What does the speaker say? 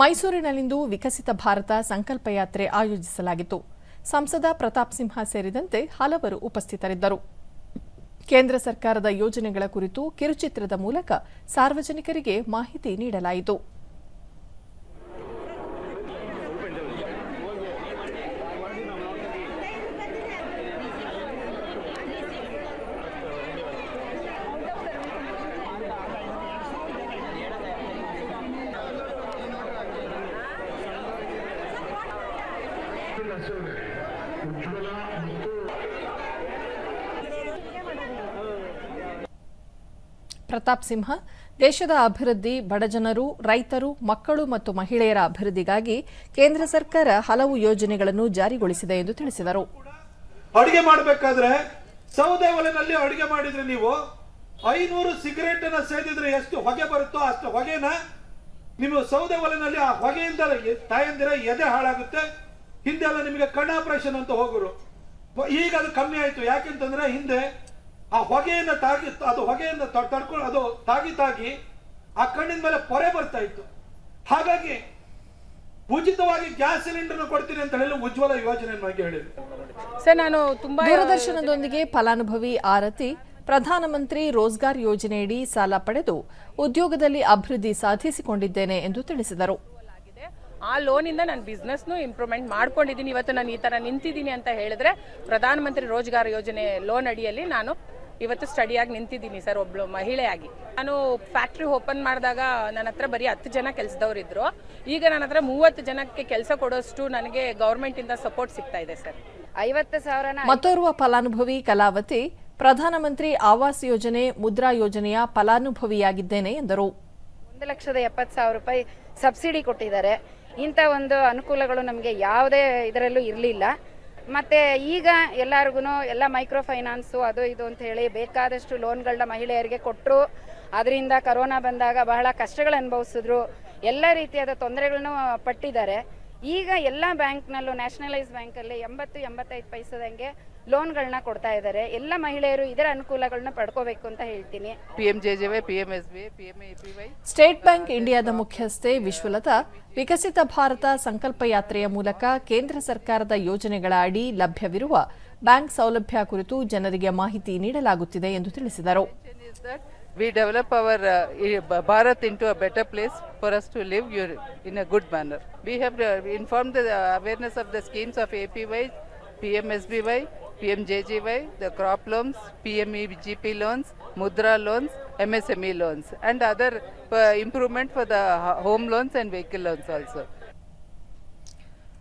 ಮೈಸೂರಿನಲ್ಲಿಂದು ವಿಕಸಿತ ಭಾರತ ಸಂಕಲ್ಪ ಯಾತ್ರೆ ಆಯೋಜಿಸಲಾಗಿತ್ತು. ಸಂಸದ ಪ್ರತಾಪ್ ಸಿಂಹ ಸೇರಿದಂತೆ ಹಲವರು ಉಪಸ್ಥಿತರಿದ್ದರು. ಕೇಂದ್ರ ಸರ್ಕಾರದ ಯೋಜನೆಗಳ ಕುರಿತು ಕಿರುಚಿತ್ರದ ಮೂಲಕ ಸಾರ್ವಜನಿಕರಿಗೆ ಮಾಹಿತಿ ನೀಡಲಾಯಿತು. ಪ್ರತಾಪ್ ಸಿಂಹ, ದೇಶದ ಅಭಿವೃದ್ಧಿ ಬಡಜನರು ರೈತರು, ಮಕ್ಕಳು ಮತ್ತು ಮಹಿಳೆಯರ ಅಭಿವೃದ್ಧಿಗಾಗಿ ಕೇಂದ್ರ ಸರ್ಕಾರ ಹಲವು ಯೋಜನೆಗಳನ್ನು ಜಾರಿಗೊಳಿಸಿದೆ ಎಂದು ತಿಳಿಸಿದರು. ಅಡಿಗೆ ಮಾಡಬೇಕಾದ್ರೆ ಸೌದೆ ಒಲೆನಲ್ಲಿ ಅಡಿಗೆ ಮಾಡಿದ್ರೆ ನೀವು ಐನೂರು ಸಿಗರೇಟ್ ಅನ್ನ ಸೇದಿದ್ರೆ ಎಷ್ಟು ಹೊಗೆ ಬರುತ್ತೋ ಅಷ್ಟು ಹೊಗೆನ ನೀವು ಸೌದೆ ಒಲೆನಲ್ಲಿ ಆ ಹೊಗೆಯಿಂದ ತಾಯಂದಿರ ಎದೆ ಹಾಳಾಗುತ್ತೆ. ಹಿಂದೆ ಎಲ್ಲ ನಿಮಗೆ ಕಣ್ಣ ಆಪರೇಷನ್ ಅಂತ ಹೋಗೋರು. ಈಗ ಅದು ಕಮ್ಮಿ ಆಯಿತು. ಯಾಕೆಂತಂದ್ರೆ ಹಿಂದೆ ಆ ಹೊಗೆಯನ್ನ ತಾಗಿ ಅದು ಹೊಗೆಯನ್ನ ತ- ತಡ್ಕೊಂಡು ಅದು ತಾಗಿ ತಾಗಿ ಆ ಕಣ್ಣಿನ ಮೇಲೆ ಪೊರೆ ಬರ್ತಾ ಇತ್ತು. ಹಾಗಾಗಿ ಉಚಿತವಾಗಿ ಗ್ಯಾಸ್ ಸಿಲಿಂಡರ್ ಕೊಡ್ತೀನಿ ಅಂತ ಹೇಳಿ ಉಜ್ವಲ ಯೋಜನೆ ಬಗ್ಗೆ ಹೇಳಿದ್ರು. ಸರ್ ನಾನು ತುಂಬಾ ದೂರದರ್ಶನದೊಂದಿಗೆ ಫಲಾನುಭವಿ ಆರತಿ ಪ್ರಧಾನಮಂತ್ರಿ ರೋಜ್ಗಾರ್ ಯೋಜನೆಯಡಿ ಸಾಲ ಪಡೆದು ಉದ್ಯೋಗದಲ್ಲಿ ಅಭಿವೃದ್ಧಿ ಸಾಧಿಸಿಕೊಂಡಿದ್ದೇನೆ ಎಂದು ತಿಳಿಸಿದರು. ಆ ಲೋನಿಂದ ನಾನು ಬಿಸ್ನೆಸ್ನು ಇಂಪ್ರೂವ್ಮೆಂಟ್ ಮಾಡ್ಕೊಂಡಿದ್ದೀನಿ. ಇವತ್ತು ನಾನು ಈ ತರ ನಿಂತಿದ್ದೀನಿ ಅಂತ ಹೇಳಿದ್ರೆ ಪ್ರಧಾನಮಂತ್ರಿ ರೋಜ್ಗಾರ್ ಯೋಜನೆ ಲೋನ್ ಅಡಿಯಲ್ಲಿ ನಾನು ಇವತ್ತು ಸ್ಟಡಿಯಾಗಿ ನಿಂತಿದ್ದೀನಿ ಸರ್ ಒಬ್ಳು ಮಹಿಳೆಯಾಗಿ. ನಾನು ಫ್ಯಾಕ್ಟ್ರಿ ಓಪನ್ ಮಾಡಿದಾಗ ನನ್ನ ಹತ್ರ ಬರೀ ಹತ್ತು ಜನ ಕೆಲಸದವ್ರು ಇದ್ರು. ಈಗ ನನ್ನ ಹತ್ರ ಮೂವತ್ತು ಜನಕ್ಕೆ ಕೆಲಸ ಕೊಡೋಷ್ಟು ನನಗೆ ಗೌರ್ಮೆಂಟ್ ಇಂದ ಸಪೋರ್ಟ್ ಸಿಗ್ತಾ ಇದೆ ಸರ್. ಐವತ್ತು ಸಾವಿರ ಮತ್ತೋರ್ವ ಫಲಾನುಭವಿ ಕಲಾವತಿ ಪ್ರಧಾನಮಂತ್ರಿ ಆವಾಸ್ ಯೋಜನೆ ಮುದ್ರಾ ಯೋಜನೆಯ ಫಲಾನುಭವಿಯಾಗಿದ್ದೇನೆ ಎಂದರು. ಒಂದು ಲಕ್ಷದ ಎಪ್ಪತ್ತು ಸಾವಿರ ರೂಪಾಯಿ ಸಬ್ಸಿಡಿ ಕೊಟ್ಟಿದ್ದಾರೆ. ಇಂಥ ಒಂದು ಅನುಕೂಲಗಳು ನಮಗೆ ಯಾವುದೇ ಇದರಲ್ಲೂ ಇರಲಿಲ್ಲ. ಮತ್ತು ಈಗ ಎಲ್ಲರಿಗೂ ಎಲ್ಲ ಮೈಕ್ರೋ ಫೈನಾನ್ಸು ಅದು ಇದು ಅಂತ ಹೇಳಿ ಬೇಕಾದಷ್ಟು ಲೋನ್ಗಳನ್ನ ಮಹಿಳೆಯರಿಗೆ ಕೊಟ್ಟರು ಅದರಿಂದ ಕರೋನಾ ಬಂದಾಗ ಬಹಳ ಕಷ್ಟಗಳು ಅನುಭವಿಸಿದ್ರು ಎಲ್ಲ ರೀತಿಯಾದ ತೊಂದರೆಗಳನ್ನು ಪಟ್ಟಿದ್ದಾರೆ. ಈಗ ಎಲ್ಲ ಬ್ಯಾಂಕ್ನಲ್ಲೂ ನ್ಯಾಷನಲೈಸ್ ಬ್ಯಾಂಕಲ್ಲಿ ಎಂಬತ್ತು ಎಂಬತ್ತೈದು ಪೈಸದಂಗೆ ಲೋನ್ಗಳನ್ನ ಕೊಡ್ತಾ ಇದ್ದಾರೆ. ಎಲ್ಲ ಮಹಿಳೆಯರು ಇದರ ಅನುಕೂಲಗಳನ್ನ ಪಡ್ಕೋಬೇಕು ಅಂತ ಹೇಳ್ತೀನಿ. ಸ್ಟೇಟ್ ಬ್ಯಾಂಕ್ ಇಂಡಿಯಾದ ಮುಖ್ಯಸ್ಥೆ ವಿಶ್ವಲತಾ ವಿಕಸಿತ ಭಾರತ ಸಂಕಲ್ಪ ಯಾತ್ರೆಯ ಮೂಲಕ ಕೇಂದ್ರ ಸರ್ಕಾರದ ಯೋಜನೆಗಳ ಅಡಿ ಲಭ್ಯವಿರುವ ಬ್ಯಾಂಕ್ ಸೌಲಭ್ಯ ಕುರಿತು ಜನರಿಗೆ ಮಾಹಿತಿ ನೀಡಲಾಗುತ್ತಿದೆ ಎಂದು ತಿಳಿಸಿದರು. We develop our uh, Bharat into a better place for us to live in a good manner. We have uh, informed the uh, awareness of the schemes of APY, PMSBY, PMJJY, the crop loans, PMEGP loans, Mudra loans, MSME loans, and other uh, improvement for the home loans and vehicle loans also.